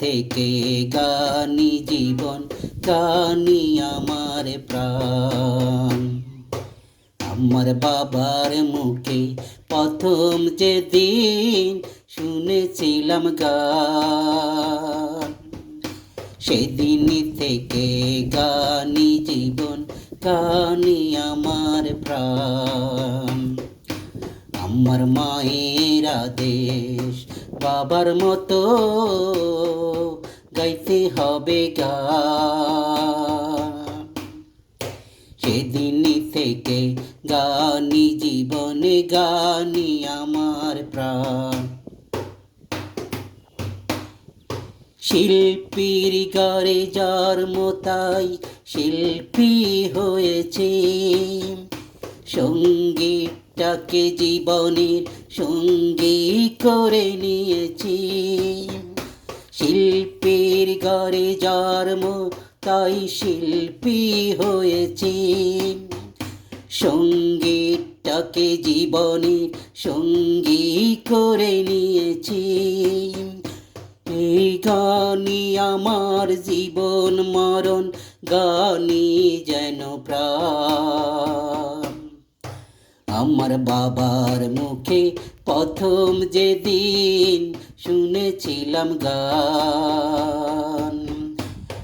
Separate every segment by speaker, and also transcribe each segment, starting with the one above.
Speaker 1: থেকে গানি জীবন, গানি আমার প্রাণ। আমার বাবার মুখে প্রথম যেদিন শুনেছিলাম গান, সেদিন থেকে গানি জীবন, গানি আমার প্রাণ। আমার মায়ের আদেশ বাবার মতো গাইতে হবে গা সেদিন থেকে গানি জীবনে, গানি আমার প্রাণ। শিল্পীর গড়ে যার মতাই শিল্পী হয়েছে। সঙ্গীতটাকে জীবনের সঙ্গী করে নিয়েছি। শিল্পীর ঘরে জন্ম, তাই শিল্পী হয়েছি। সঙ্গীতটাকে জীবনে সঙ্গী করে নিয়েছি। এই গানি আমার জীবন মরণ গানি যেন প্রাণ। আমার বাবার মুখে প্রথম যেদিন শুনেছিলাম গান।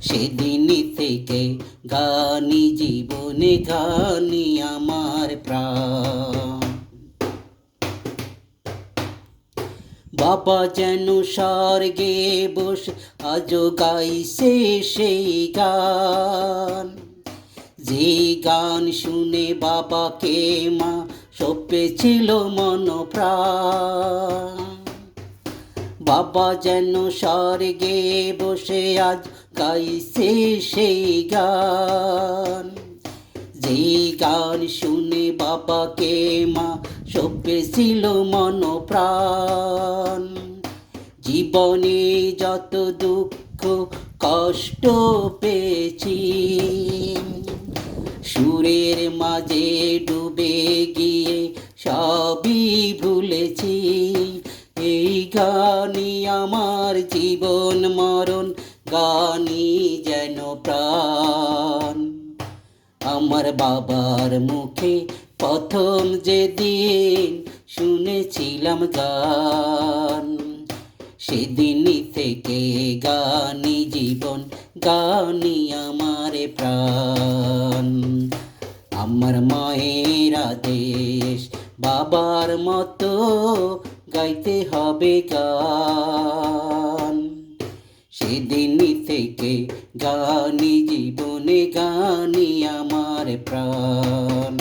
Speaker 1: সেদিন থেকে গানি জীবনে গানি আমার প্রাণ। বাবা যেন স্বর্গে বস, আজও গাইছে সেই গান। যে গান শুনে বাবাকে মা সপেছিল মন বাবা যেন স্বর্গে বসে আজ গাইছে সেই গান। যে গান শুনে বাবাকে মা সপেছিল মন প্রাণ জীবনে যত দুঃখ, কষ্ট পেয়েছি, সুরের মাঝে ডুবে গিয়ে সবই ভুলেছি। এই গানই আমার জীবন মরণ, গানই যেন প্রাণ। আমার বাবার মুখে প্রথম যেদিন শুনেছিলাম গান সেদিন থেকে গানি জীবন গানি আমার প্রাণ। আমার আদেশ বাবার মতো গাইতে হবে গান। সেদিন থেকে গানি জীবনে গানি আমার প্রাণ।